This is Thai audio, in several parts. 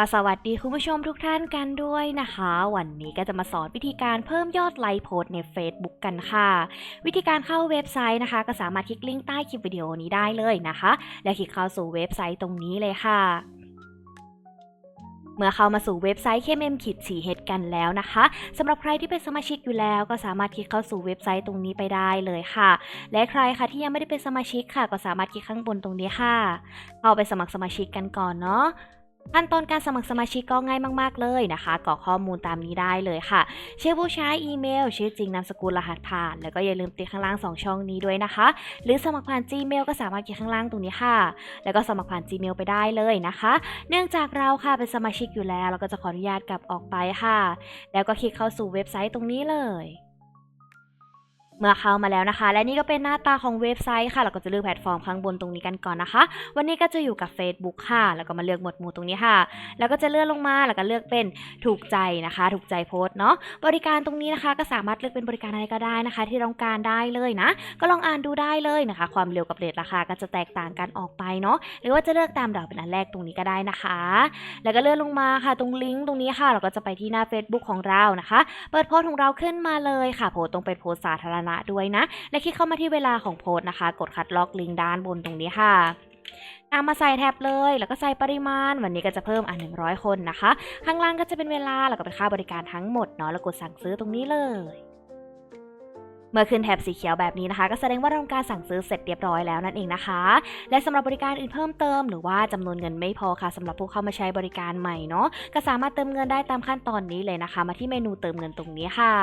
ก็สวัสดีคุณผู้ชมทุกท่านกันด้วยนะคะ วันนี้ก็จะมาสอนวิธีการเพิ่มยอดไลค์โพสใน Facebook กันค่ะ วิธีการเข้าเว็บไซต์นะคะ ก็สามารถคลิกลิงก์ใต้คลิปวิดีโอนี้ได้เลยนะคะ และคลิกเข้าสู่เว็บไซต์ตรงนี้เลยค่ะเมื่อเข้ามาสู่เว็บไซต์ KMM ขีดสีเฮดกันแล้วนะคะสำหรับใครที่เป็นสมาชิกอยู่แล้ว ก็สามารถคลิกเข้าสู่เว็บไซต์ตรงนี้ไปได้เลยค่ะ และใครค่ะที่ยังไม่ได้เป็นสมาชิกค่ะ ก็สามารถคลิกข้างบนตรงนี้ค่ะ เข้าไปสมัครสมาชิกกันก่อนเนาะ ขั้นตอนการสมัครสมาชิกก็ง่ายมาก ๆ เลยนะคะ กรอกข้อมูลตามนี้ได้เลยค่ะ ชื่อผู้ใช้อีเมล ชื่อจริงนามสกุลรหัสผ่าน แล้วก็อย่าลืมติดข้างล่าง 2 ช่องนี้ด้วยนะคะ หรือสมัครผ่าน Gmail ก็สามารถคลิกข้างล่างตรงนี้ค่ะ แล้วก็สมัครผ่าน Gmail ไปได้เลยนะคะ เนื่องจากเราค่ะเป็นสมาชิกอยู่แล้ว เราก็จะขออนุญาตกลับออกไปค่ะ แล้วก็คลิกเข้าสู่เว็บไซต์ตรงนี้เลย เมื่อเข้ามาแล้วนะคะ และนี่ก็เป็นหน้าตาของเว็บไซต์ค่ะ เราก็จะเลือกแพลตฟอร์มข้างบนตรงนี้กันก่อนนะคะ วันนี้ก็จะอยู่กับ Facebook ค่ะ แล้วก็มาเลือกหมวดหมู่ตรงนี้ค่ะ แล้วก็จะเลื่อนลงมาแล้วก็เลือกเป็นถูกใจนะคะ ถูกใจโพสเนาะบริการตรงนี้นะคะ ก็สามารถเลือกเป็นบริการอะไรก็ได้นะคะ ที่ต้องการได้เลยนะ ก็ลองอ่านดูได้เลยนะคะ ความเร็วกับเรทราคาก็จะแตกต่างกันออกไปเนาะหรือว่าจะเลือกตามดอกเป็นอันแรกตรงนี้ก็ได้นะคะ แล้วก็เลื่อนลงมาค่ะ ตรงลิงก์ตรงนี้ค่ะ เราก็จะไปที่หน้า Facebook ของเรานะคะ เปิดโพสของเราขึ้นมาเลยค่ะ โพสตรงเป็นโพสสาธารณะด้วยนะ และคลิกเข้ามาที่เวลาของโพสต์นะคะ กดคัดลอกลิงก์ด้านบนตรงนี้ค่ะนำมมาใส่แท็บเลย แล้วก็ใส่ปริมาณ วันนี้ก็จะเพิ่มอะ100 คนนะคะ ข้างล่างก็จะเป็นเวลา แล้วก็เป็นค่าบริการทั้งหมดเนาะ แล้วกดสั่งซื้อตรงนี้เลย เมื่อขึ้นแถบสีเขียวแบบนี้นะคะ ก็แสดงว่าเราทำการสั่งซื้อเสร็จเรียบร้อยแล้วนั่นเองนะคะ และสำหรับบริการอื่นเพิ่มเติม หรือว่าจำนวนเงินไม่พอค่ะสำหรับผู้เข้ามาใช้บริการใหม่เนาะก็สามารถเติมเงินได้ตามขั้นตอนนี้เลยนะคะ มาที่เมนูเติมเงินตรงนี้ค่ะ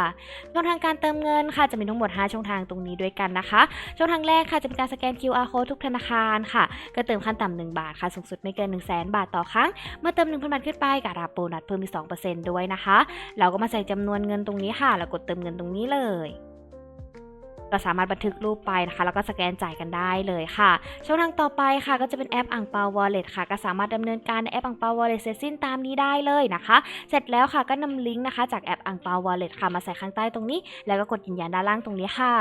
ช่องทางการเติมเงินค่ะจะมีทั้งหมด 5 ช่องทางตรงนี้ด้วยกันนะคะ ช่องทางแรกค่ะจะเป็นการสแกน QR code ทุกธนาคารค่ะ ก็เติมขั้นต่ำ1บาทค่ะสูงสุดไม่เกิน 1 0 0 0 0แบาทต่อครั้ง เมื่อเติม 1,000 บาทขึ้นไปกับรับโบนัสเพิ่มอีก2%ด้วยนะคะ เราก็มาใส่จำนวนเงินตรงนี้ค่ะ แล้วกดเติมเงินตรงนี้เลย ก็สามารถบันทึกรูปไปนะคะ แล้วก็สแกนจ่ายกันได้เลยค่ะ ช่องทางต่อไปค่ะก็จะเป็นแอปอ่างเปาวอลเล็ตค่ะ ก็สามารถดำเนินการในแอปอ่างเปาวอลเล็ตเสร็จสิ้นตามนี้ได้เลยนะคะ เสร็จแล้วค่ะก็นำลิงก์นะคะจากแอปอ่างเปาวอลเล็ตค่ะมาใส่ข้างใต้ตรงนี้ แล้วก็กดยืนยันด้านล่างตรงนี้ค่ะ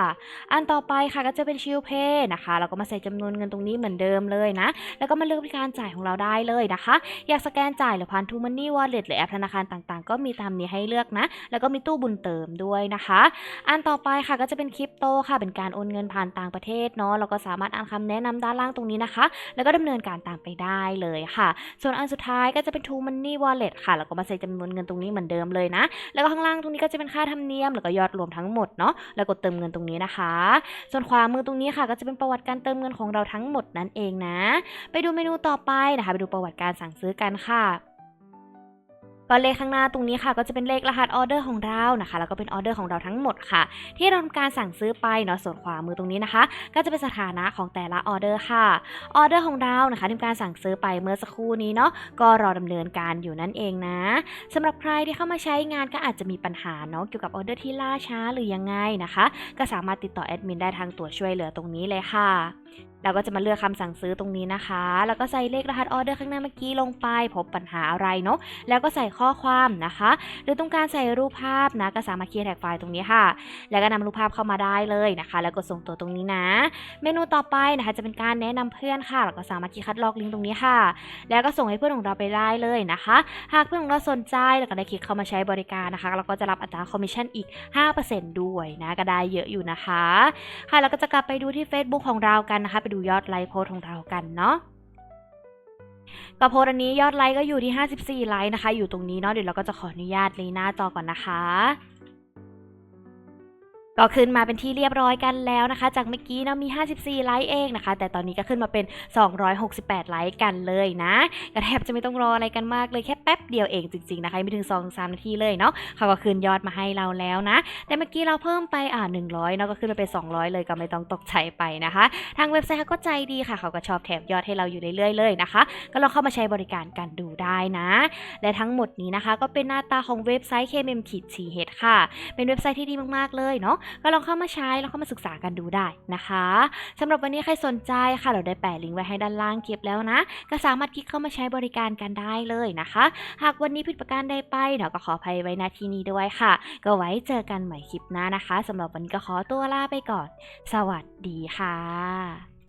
อันต่อไปค่ะก็จะเป็นชิลเพย์นะคะแล้วก็มาใส่จำนวนเงินตรงนี้เหมือนเดิมเลยนะ แล้วก็มาเลือกวิธีการจ่ายของเราได้เลยนะคะ อยากสแกนจ่ายหรือผ่านทูมันนี่วอลเล็ตหรือแอปธนาคารต่างๆ ก็มีตามนี้ให้เลือกนะ แล้วก็มีตู้บุญเติมด้วยนะคะ อันต่อไปค่ะก็จะเป็นคริปโตค่ะ เป็นการโอนเงินผ่านต่างประเทศเนาะเราก็สามารถอ่านคำแนะนำด้านล่างตรงนี้นะคะ แล้วก็ดำเนินการตามไปได้เลยค่ะ ส่วนอันสุดท้ายก็จะเป็น True Money Wallet ค่ะ แล้วก็มาใส่จำนวนเงินตรงนี้เหมือนเดิมเลยนะ แล้วก็ข้างล่างตรงนี้ก็จะเป็นค่าธรรมเนียม แล้วก็ยอดรวมทั้งหมดเนาะ แล้วกดเติมเงินตรงนี้นะคะ ส่วนขวามือตรงนี้ค่ะก็จะเป็นประวัติการเติมเงินของเราทั้งหมดนั่นเองนะ ไปดูเมนูต่อไปนะคะ ไปดูประวัติการสั่งซื้อกันค่ะ ก็เลขข้างหน้าตรงนี้ค่ะ ก็จะเป็นเลขรหัสออเดอร์ของเรานะคะ แล้วก็เป็นออเดอร์ของเราทั้งหมดค่ะ ที่เราทำการสั่งซื้อไปเนาะส่วนขวามือตรงนี้นะคะ ก็จะเป็นสถานะของแต่ละออเดอร์ค่ะออเดอร์ของเรานะคะทำการสั่งซื้อไปเมื่อสักครู่นี้เนาะก็รอดำเนินการอยู่นั่นเองนะสำหรับใครที่เข้ามาใช้งานก็อาจจะมีปัญหาเนาะเกี่ยวกับออเดอร์ที่ล่าช้าหรือยังไงนะคะ ก็สามารถติดต่อแอดมินได้ทางตัวช่วยเหลือตรงนี้เลยค่ะ เราก็จะมาเลือกคำสั่งซื้อตรงนี้นะคะ แล้วก็ใส่เลขรหัสออเดอร์ข้างหน้าเมื่อกี้ลงไป พบปัญหาอะไรเนาะ แล้วก็ใส่ข้อความนะคะ หรือต้องการใส่รูปภาพนะ ก็สามารถเคลียร์แท็กไฟล์ตรงนี้ค่ะ แล้วก็นำรูปภาพเข้ามาได้เลยนะคะ แล้วกดส่งตัวตรงนี้นะ เมนูต่อไปนะคะ จะเป็นการแนะนำเพื่อนค่ะแล้วก็สามารถคลิกคัดลอกลิงก์ตรงนี้ค่ะ แล้วก็ส่งให้เพื่อนของเราไปได้เลยนะคะ หากเพื่อนของเราสนใจแล้วก็ได้คลิกเข้ามาใช้บริการนะคะ เราก็จะรับอัตราคอมมิชชั่นอีก 5%ด้วยนะ ก็ได้เยอะอยู่นะคะ ค่ะ แล้วก็จะกลับไปดูที่ Facebook ของเรากันนะคะไปดูยอดไลค์โพสของเรากันเนาะก็โพสอันนี้ยอดไลค์ก็อยู่ที่ 54 ไลค์นะคะ อยู่ตรงนี้เนาะเดี๋ยวเราก็จะขออนุญาตลีหน้าจอก่อนนะคะ ก็ขึ้นมาเป็นที่เรียบร้อยกันแล้วนะคะ จากเมื่อกี้นะมี 54 ไลค์เองนะคะ แต่ตอนนี้ก็ขึ้นมาเป็น 268 ไลค์กันเลยนะก็แทบจะไม่ต้องรออะไรกันมากเลยแค่แป๊บเดียวเองจริงๆนะคะไม่ถึง 2-3 นาทีเลยเนาะเขาก็คืนยอดมาให้เราแล้วนะ แต่เมื่อกี้เราเพิ่มไปอ่า100เนาะก็ขึ้นมาเป็น 200 เลยก็ไม่ต้องตกใจไปนะคะ ทางเว็บไซต์เขาก็ใจดีค่ะ เขาก็ชอบแถมยอดให้เราอยู่เรื่อยๆเลยนะคะ ก็ลองเข้ามาใช้บริการกันดูได้นะ และทั้งหมดนี้นะคะ ก็เป็นหน้าตาของเว็บไซต์ KMM ขีดชีเฮดค่ะ เป็นเว็บไซต์ที่ดีมากๆเลยเนาะก็ลองเข้ามาใช้ลองเข้ามาศึกษากันดูได้นะคะสำหรับวันนี้ใครสนใจค่ะ เราได้แปะลิงก์ไว้ให้ด้านล่างเก็บแล้วนะ ก็สามารถคลิกเข้ามาใช้บริการกันได้เลยนะคะ หากวันนี้ผิดประการใดไปเราก็ขออภัยไว้นาทีนี้ด้วยค่ะ ก็ไว้เจอกันใหม่คลิปหน้านะคะสำหรับวันนี้ก็ขอตัวลาไปก่อน สวัสดีค่ะ